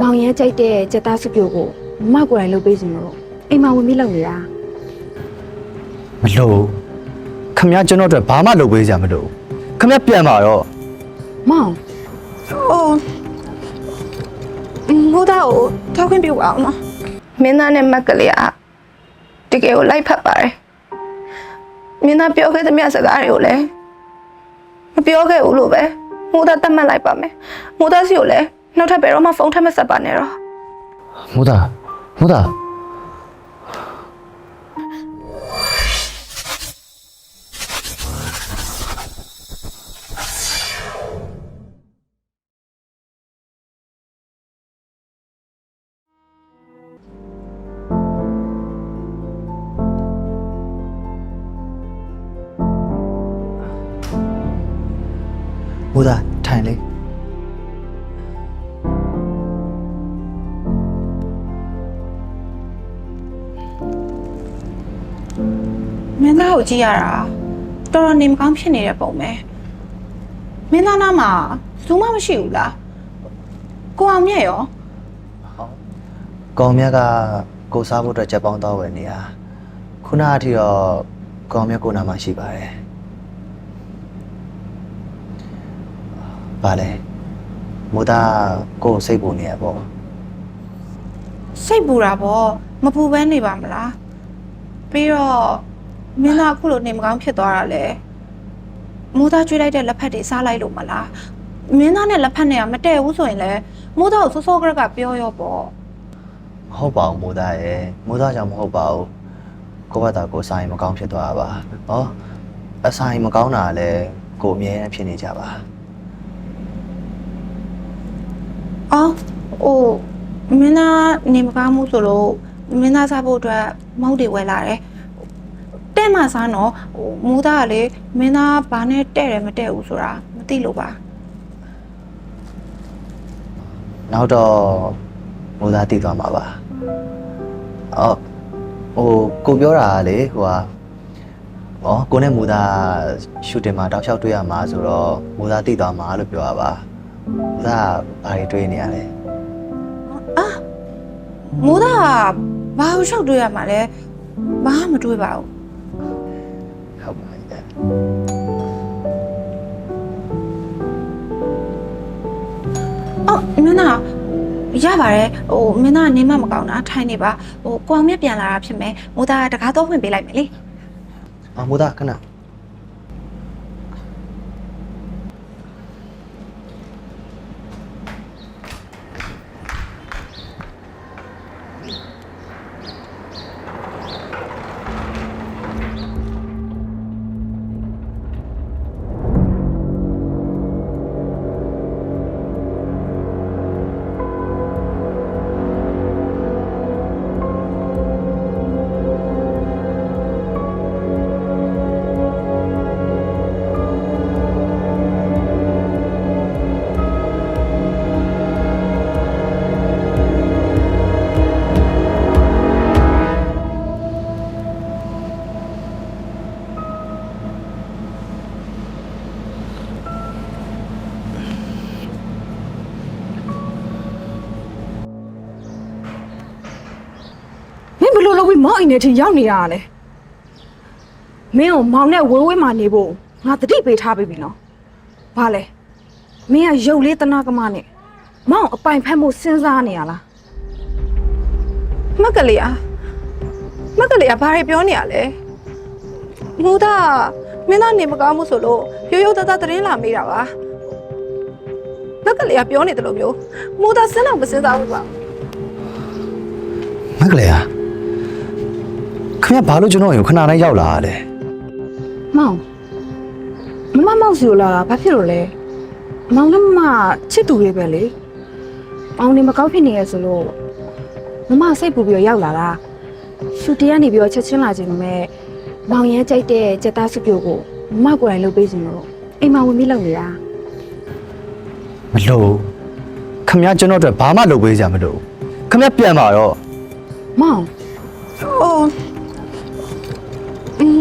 မောင်ရဲကြိုက်တဲ့ကြက်သားစုပြုတ်ကိုမမကိုယ်တိုင်လုပ်ပေးစီမလို့အိမ်မှာဝင်ပြီးလုပ်နေတာမလို့ခမရကျွန်တော်အတွက်ဘာမှလုပ်ပေးစရာမလိုဘူးခမရပြန်ပါတော့မောင်အိုးမိုးသားကိုထောက်ခွင့်ပြုပါအောင်နော်မင်းသားနဲ့မက်ကလေးကတကယ်ကိုလိုက်ဖက်ပါတယ်မင်းသားပြောခဲ့သမျှစကားတွေကိုလည်းမပြောခဲ့ဘူးလို့ပဲမိုးသားတတ်မှတ်လိုက်ပါမယ်မိုးသားစီကိုလည်း နောက်ထပ်ဘယ်တော့မှဖုန်းထပ်မဆက်ပါနဲ့တော့မိုးသားမိုးသားမိုးသားထိုင်လေ ကိုကြည့်ရတာတော်တော်နေမကောင်းဖြစ်နေတဲ့ပုံပဲမင်းသားနားမှာဘူးမှမရှိဘူးလားကိုအောင်မြတ်ရောကောင်မြတ်ကကိုစားဖို့အတွက်ချက်ပေါင်းတော့ဝယ်နေရခုနအထိတော့ကောင်မြတ်ကိုနာမရှိပါတယ်ဗာလေမိုးသားကိုယ်စိတ်ပူနေရပေါ့စိတ်ပူတာပေါ့မပူဘဲနေပါမလားပြီးတော့ မင်းသားအခုလိုနေမကောင်းဖြစ်သွားတာလေမိုးသားကျွေးလိုက်တဲ့လက်ဖက်တွေစားလိုက်လို့မလားမင်းသားနဲ့လက်ဖက်နဲ့ကမတည့်ဘူးဆိုရင်လေမိုးသားကိုစောစောကရကပြောရောပေါ့မဟုတ်ပါဘူးမိုးသားရဲ့မိုးသားကြောင့်မဟုတ်ပါဘူးကိုယ့်ဘက်သာကိုယ်ဆိုင်မကောင်းဖြစ်သွားတာပါဟောအဆိုင်မကောင်းတာကလည်းကိုယ်အမြဲတမ်းဖြစ်နေကြပါအော်ဟိုမင်းသားနေမကောင်းမှုဆိုလို့မင်းသားစားဖို့အတွက်မဟုတ်တွေဝယ်လာတယ် တဲ့မှစားနော်ဟိုမိုးသားကလေမင်းသားဘာနဲ့တဲ့တယ်မတဲ့ဘူးဆိုတာမသိလို့ပါနောက်တော့မိုးသားတည်သွားမှာပါအော်ဟိုကိုပြောတာကလေဟိုဟာဩကိုနဲ့မိုးသားရှူတင်မှာတောက်လျှောက်တွေ့ရမှာဆိုတော့မိုးသားတည်သွားမှာလို့ပြောရပါမိုးသားဘာတွေတွေးနေရလဲအာမိုးသားကဘာလို့ရှောက်တွေးရမှာလဲဘာမှမတွေးပါဘူး အော်မင်းသားရပါတယ်ဟိုမင်းသားနေမမကောင်းတာထိုင်နေပါဟိုကိုအောင်မြတ်ပြန်လာတာဖြစ်မယ်မိုးသားကတကားတော့ဖွင့်ပေးလိုက်မယ်လေအမိုးသားခဏ မောင်အိမ်ထဲထိရောက်နေရတာလဲမင်းကိုမောင်နဲ့ဝေးဝေးမှနေဖို့ငါတတိပေးထားပေးပြီနော်ဘာလဲမင်းကရုပ်လေးတနာကမနဲ့မောင်အပိုင်ဖက်မှုစဉ်းစားနေရလားမကလေးအားမကလေးအားဘာတွေပြောနေရလဲငူတာမင်းသားနေမကောင်းမှုဆိုလို့ရိုးရိုးသားသားသတင်းလာမေးတာပါမကလေးအားပြောနေတယ်လို့မျိုးငူတာစဉ်းတော့မစဉ်းစားဘူးပါမကလေးအား ခင်ဗျာဘာလို့ကျွန်တော်ရင်ခဏတိုင်းရောက်လာရလဲမောင်မမမောက်စီကိုလာတာဘာဖြစ်လို့လဲမောင်နဲ့မမချစ်သူတွေပဲလေမောင်နေမကောက်ဖြစ်နေရဆိုလို့မမစိတ်ပူပြီးတော့ရောက်လာတာရှူတီကနေပြီးတော့ချက်ချင်းလာခြင်းနဲ့မောင်ရဲကြိုက်တဲ့ကြက်သားစုပြုတ်ကိုမမကိုယ်တိုင်လုပ်ပေးစီမလို့အိမ်မှာဝင်ပြီးလုပ်နေတာမလို့ခင်ဗျာကျွန်တော်အတွက်ဘာမှလုပ်ပေးစရာမလိုဘူးခင်ဗျာပြန်ပါတော့မောင်အိုး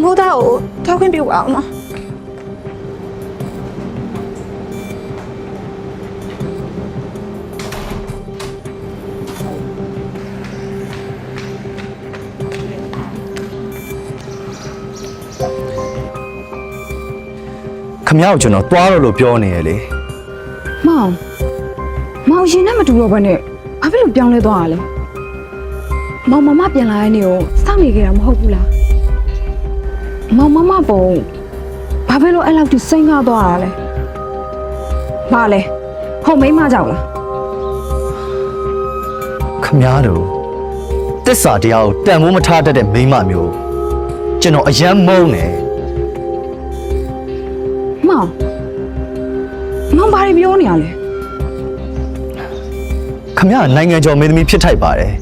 ဖိုးသားကိုထောက်ခွင့်ပြုပါအောင်နော်ခမရကိုကျွန်တော်သွားတော့လို့ပြောနေရလေမောင်မောင်ရင်နဲ့မတူတော့ဘဲနဲ့ဘာဖြစ်လို့ပြောင်းလဲသွားတာလဲမောင်မမပြန်လာတဲ့နေ့ကိုစောင့်နေကြတာမဟုတ်ဘူးလား မောင်မမပုံဘာဖြစ်လို့အဲ့လောက်ထိစိတ်ငါသွားတာလဲဘာလဲဟိုမိန်းမကြောက်လားခမရတို့တစ္ဆာတရားကိုတန်ဖိုးမထားတတ်တဲ့မိန်းမမျိုးကျွန်တော်အယမ်းမုန်းတယ်မောင်မောင်ဘာတွေပြောနေရလဲခမရနိုင်ငံကျော်မင်းသမီးဖြစ်ထိုက်ပါတယ်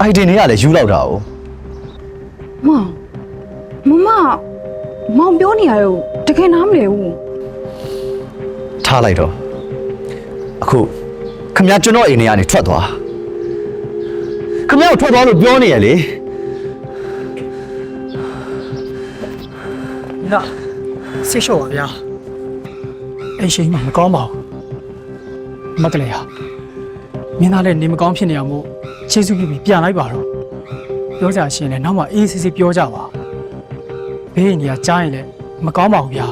အိုက်ဒင်တွေကလည်းယူလောက်တာ哦မောင် မမမောင်ပြောနေရတော့တကယ်နားမလဲဘူးထားလိုက်တော့အခုခမရကျွန်တော်အိမ်ထဲကနေထွက်သွားခမရကိုထွက်သွားလို့ပြောနေရလေနာဆိတ်လျှော့ပါဗျာအဲ့ရှိမှမကောင်းပါဘူးမကလေးဟာမင်းသားလည်းနေမကောင်းဖြစ်နေအောင်မို့ခြေစုပ်ပြီးပြန်လိုက်ပါတော့ပြောကြရှင်လည်းနောက်မှအေးစစ်စစ်ပြောကြပါ ဘေးအိမ်ကြီးကကြားရင်လည်းမကောင်းပါဘူးဗျာ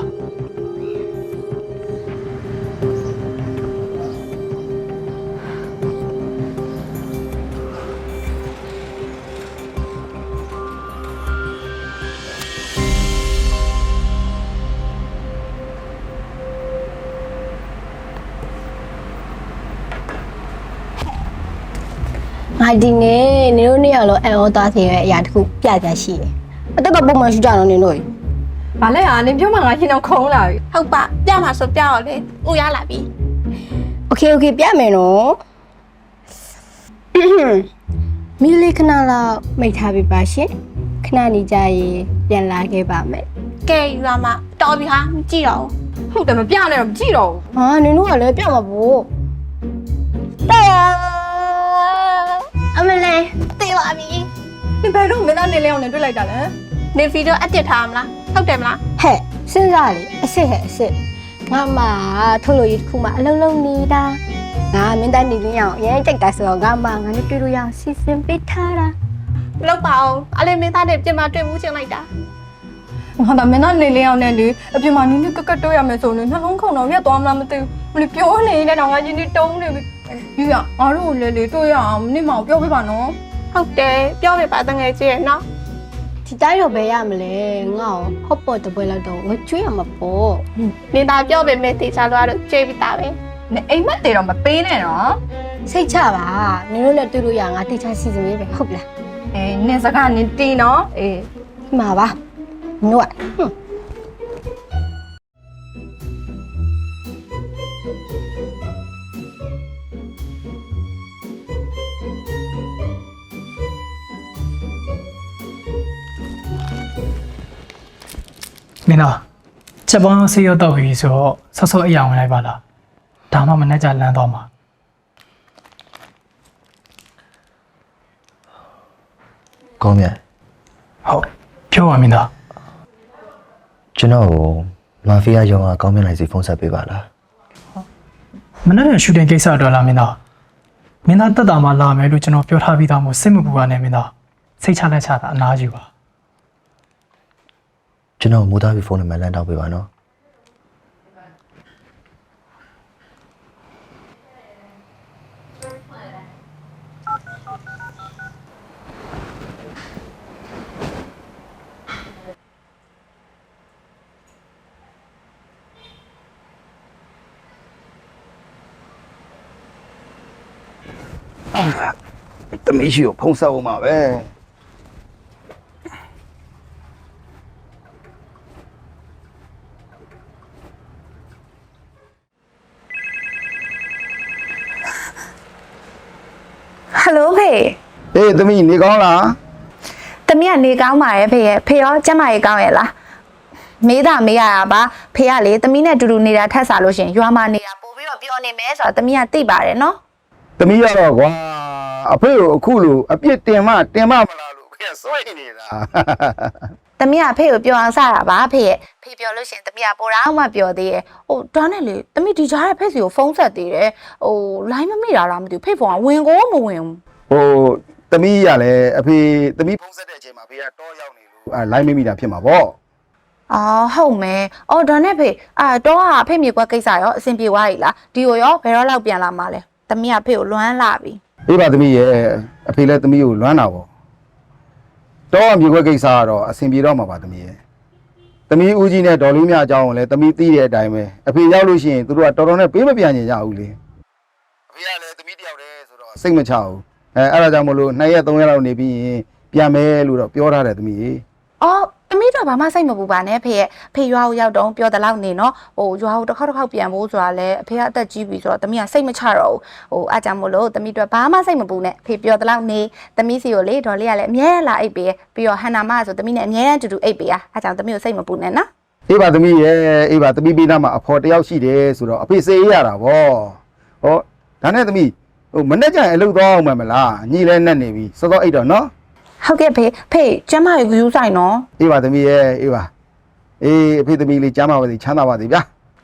ငါဒီနေ့နေတို့နေ့ရလို့အန်အောသားစီရဲ့အရာတစ်ခုပြပြရှိတယ်။ အတက်ကပုံမှန်ရှိကြတော့နေတို့ရေ။ဘာလဲဟာနင်ပြောမှငါရှင်းတော့ခုံးလာပြီဟုတ်ပါပြမှာဆိုပြတော့လေဥရလာပြီ။ Okay okay ပြမယ်နော်။မီလီခဏလောက်မိတ်ထားပြပါရှင်။ခဏနေကြရင်ပြန်လာခဲ့ပါမယ်ကဲယူရမှာတော်ပြီဟာမကြည့်တော့။ဟုတ်တယ်မပြနဲ့တော့မကြည့်တော့ဘူး။ဟာနင်တို့ကလည်းပြမှာပေါ့။တဲ့ရအမလေးသိပါပြီ။ နင်ဘယ်တော့မင်းသားနေလဲအောင်နဲ့တွေ့လိုက်တာလဲနေဗီဒီယိုအတစ်ထားမလားဟုတ်တယ်မလားဟဲ့စဉ်းစားလေအစ်စ်ဟဲ့အစ်စ်ငါမှထုတ်လို့ရတစ်ခုမှအလုံးလုံးနေတာငါမင်းသားနေလင်းအောင်အရင်ကြိုက်တာဆိုတော့ငါမှငါနဲ့တွေ့လို့ရအောင်စီစဉ်ပေးထားတာမလုပ်ပါအောင်အလေးမင်းသားနဲ့ပြင်မှာတွေ့မှုချင်းလိုက်တာ။ငါတော့မင်းသားနေလဲအောင်နဲ့လေအပြင်မှာနင်းနကကတ်တော့ရမယ်ဆိုရင်နှလုံးခုန်တော့ရက်သွားမလားမသိဘူး။မလို့ပြောနေတဲ့တော့ငါချင်းဒီတုံးနေပြီ။ယူရငါတို့ကိုလေလေတွေ့ရအောင်နင်မအောင်ပြောပေးပါနော် ဟုတ်တယ်ပြောပြပါတငယ်ချင်းရဲ့နော်ဒီတိုင်းတော့ဘယ်ရမလဲငါ့ကိုဟော့ပေါ်တပွဲလောက်တော့ငါကျွေးရမှာပေါ့နင်သာပြောပေမဲ့တေချာလို့ကတော့ကြွေးပြီးသားပဲ။နင်အိမ်မက်တေတော့မပေးနဲ့နော်စိတ်ချပါနင်တို့နဲ့တွေ့လို့ရငါတေချာစီစဉ်ပေးပဲဟုတ်လား။အေးနင်စကားနင်တီးနော်။အေးဒီမှာပါနင်တို့ကဟွန်း မင်းသားချက်ပေါင်းဆေးရောက်တော့ပြီဆိုတော့ဆော့ဆော့အရာဝင်လိုက်ပါလားဒါမှမနဲ့ကြလန်းတော့မှာကောင်းမြတ်ဟုတ်ပြောပါမင်းသားကျွန်တော်ကိုမာဖီးယားရုံးကကောင်းမြတ်နိုင်စီဖုန်းဆက်ပေးပါလားမနေ့ကရှူတင်ကိစ္စတော့လားမင်းသားမင်းသားတက်တာမှလာမယ်လို့ကျွန်တော်ပြောထားပြီးသားမို့စိတ်မပူပါနဲ့မင်းသားစိတ်ချလက်ချတာအနားယူပါ ကျွန်တော်မူသားပြီးဖုန်းနံပါတ်လမ်းတောက်ပေးပါနော်တမီးရှိကိုဖုံးဆက်အောင်ပါပဲ ဟယ်လိုဖေ အေးတမီးနေကောင်းလားတမီးကနေကောင်းပါရဲ့ဖေရဲ့ဖေရောကျမရေကောင်းရဲ့လားမေးတာမေးရတာပါဖေကလေတမီးနဲ့တူတူနေတာထက်စားလို့ရှရင်ရွာမှာနေတာပို့ပြီးတော့ပြောနေမယ်ဆိုတော့တမီးကသိပါတယ်နော်တမီးရတော့ကွာအဖေကိုအခုလိုအပြစ်တင်မတင်မမလားလို့ခင်စွဲနေတာတမီးကဖေကိုပြောအောင်စတာပါဖေရဲ့ဖေပြောလို့ရှရင်တမီးကပိုတော့မှပြောသေးရဲ့ဟိုဒါနဲ့လေတမီးဒီကြားတဲ့ဖေစီကိုဖုန်းဆက်သေးတယ်ဟိုလိုင်းမမိတာလားမသိဘူးဖေဖုန်းကဝင်ကိုမဝင်ဘူးဟို တမီးရလဲအဖေတမီးဖုံးဆက်တဲ့အချိန်မှာဖေကတော့ရောက်နေလို့အဲလိုင်းမမိတာဖြစ်မှာပေါ့အော်ဟုတ်မယ်အော်ဒါနဲ့ဖေအာတော့ဟာဖေမြေကွက်ကိစ္စရောအဆင်ပြေသွားပြီလားဒီကိုရောဘယ်တော့လောက်ပြန်လာမှာလဲသမီးကဖေကိုလွမ်းလာပြီအေးပါသမီးရဲ့အဖေလည်းသမီးကိုလွမ်းတာပေါ့တော့အမြေခွက်ကိစ္စကတော့အဆင်ပြေတော့မှာပါသမီးရဲ့သမီးဦးကြီးနဲ့ဒေါ်လေးမြအကြောင်းကိုလည်းသမီးသိတဲ့အတိုင်းပဲအဖေရောက်လို့ရှိရင်သူတို့ကတော်တော်နဲ့ပေးမပြန်ကြဘူးလေအဖေကလည်းသမီးတယောက်တည်းဆိုတော့စိတ်မချဘူး အဲအဲ့ဒါကြောင့်မလို့2ရက်3ရက်လောက်နေပြီးရင်ပြန်မယ်လို့တော့ပြောထားတယ်သမီးရေအော်သမီးတော့ဘာမှစိတ်မပူပါနဲ့ဖေရဲ့ဖေရွာကိုရောက်တော့ပြောတဲ့လောက်နေနော်ဟိုရွာကိုတစ်ခေါက်တစ်ခေါက်ပြန်ဖို့ဆိုတာလဲအဖေကအသက်ကြီးပြီဆိုတော့သမီးကစိတ်မချတော့ဘူးဟိုအားကြောင့်မို့လို့သမီးတို့ဘာမှစိတ်မပူနဲ့ဖေပြောတဲ့လောက်နေသမီးစီကိုလေဒေါ်လေးကလည်းအမြဲလာအိပ်ပေးပြီးတော့ဟန်နာမကဆိုသမီးနဲ့အမြဲတမ်းတူတူအိပ်ပေးရအားကြောင့်သမီးကိုစိတ်မပူနဲ့နော်အေးပါသမီးရဲ့အေးပါသမီးပေးသားမှာအဖော်တယောက်ရှိတယ်ဆိုတော့အဖေစေးရတာဗောဟောဒါနဲ့သမီး ဟိုမနေ့ကျရင်အလုပ်သွားအောင်မယ်မလားညီလဲနဲ့နေပြီစောစောအိတ်တော့နော်ဟုတ်ကဲ့ဖေဖေကျမရေကူးဆိုင်နော်အေးပါသမီးရဲ့အေးပါအေးအဖေသမီးလေးကျမ်းပါပါစေချမ်းသာပါစေဗျာ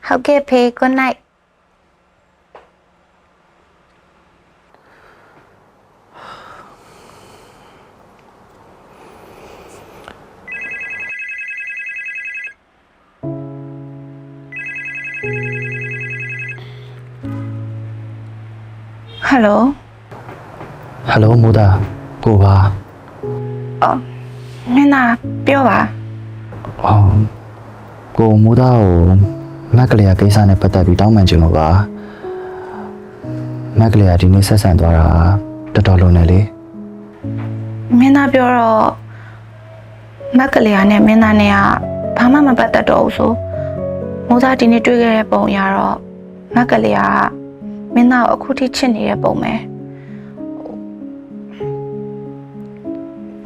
ဟုတ်ကဲ့ဖေ good night ယ်လိုဟယ်လိုမူတာကိုပါအော်မင်းသားပြောပါအော်ကိုမူတာကိုမက်ကလေးကကိစ္စနဲ့ပတ်သက်ပြီးတောင်းပန်ချင်လို့ပါမက်ကလေးကဒီနေ့ဆက်ဆံသွားတာတော်တော်လုံးနေလေမင်းသားပြောတော့မက်ကလေးကနဲ့မင်းသားနဲ့ကဘာမှမပတ်သက်တော့ဘူးဆိုမိုးသားဒီနေ့တွေ့ခဲ့တဲ့ပုံအရတော့မက်ကလေးက မင်းသားကိုအခုထိချစ်နေတဲ့ပုံပဲ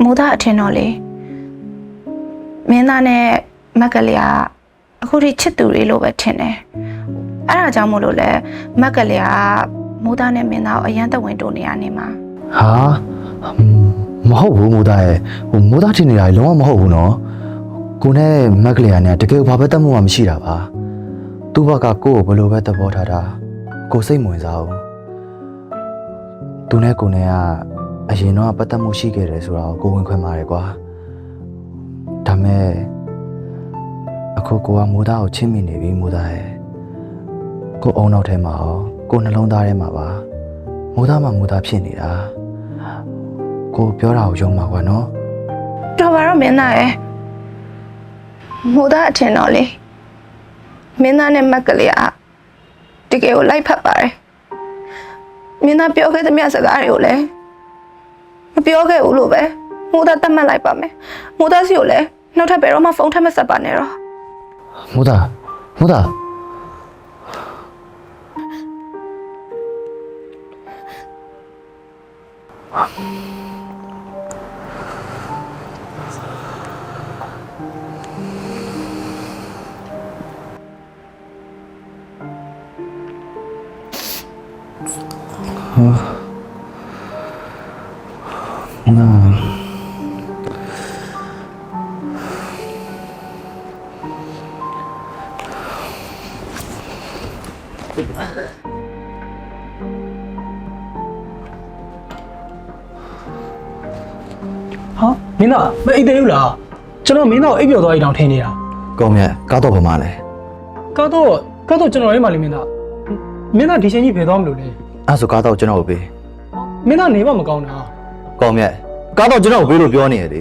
မိုးသားအထင်တော့လေမင်းသားနဲ့မက်ကလေးကအခုထိချစ်သူတွေလို့ပဲထင်တယ်အဲ့ဒါကြောင့်မို့လို့လဲမက်ကလေးကမိုးသားနဲ့မင်းသားကိုအရန်သက်ဝင်တိုးနေရနေမှာဟာဟွန်းမဟုတ်ဘူးမူတာရဲ့ဟိုမူတာထင်နေတာကြီးလုံးဝမဟုတ်ဘူးနော်ကိုနဲ့မက်ကလေးကနဲ့တကယ်ဘာပဲတတ်မှုမှမရှိတာပါသူ့ဘက်ကကိုယ့်ကိုဘယ်လိုပဲသဘောထားတာ ကိုစိတ်မဝင်စားဘူးသူနဲ့ကိုနဲ့ကအရင်တော့ပတ်သက်မှုရှိခဲ့တယ်ဆိုတော့ကိုဝင်ခွင့်ပါတယ်ကွာဒါမဲ့အခုကိုကမူတာကိုချင်းမိနေပြီမူတာရဲ့ကိုအုံနောက်ထဲမှာရောကိုနှလုံးသားထဲမှာပါမူတာမှမူတာဖြစ်နေတာကိုပြောတာကိုယုံပါကွာနော်တော်ပါတော့မင်းသားရဲ့မိုးသားအထင်တော့လေမင်းသားနဲ့မက်ကလေးက တကယ်ကိုလိုက်ဖက်ပါတယ်မင်းသားပြောခဲ့တဲ့မြတ်စကားတွေကိုလည်းမပြောခဲ့ဘူးလို့ပဲမိုးသားတတ်မှတ်လိုက်ပါမယ်မိုးသားစီကိုလည်းနောက်ထပ်ဘယ်တော့မှဖုန်းထပ်မဆက်ပါနဲ့တော့မူတာမူတာ နာဟာမင်းသားမအိတ်သေးဘူးလားကျွန်တော်မင်းသားကိုအိပ်ပျော်သွားရင်တောင်ထင်နေတာကောင်းမြတ်ကားတော့ဘာမှလဲကားတော့ကားတော့ကျွန်တော်လေးမှလေးမင်းသားမင်းသားဒီချိန်ကြီးဖယ်သွားမလို့လေ အဲ့ဆိုကားတော့ကျွန်တော်ကိုပေးမင်းသားနေမမကောင်းတာကောင်းမြတ်ကားတော့ကျွန်တော်ကိုပေးလို့ပြောနေရလေ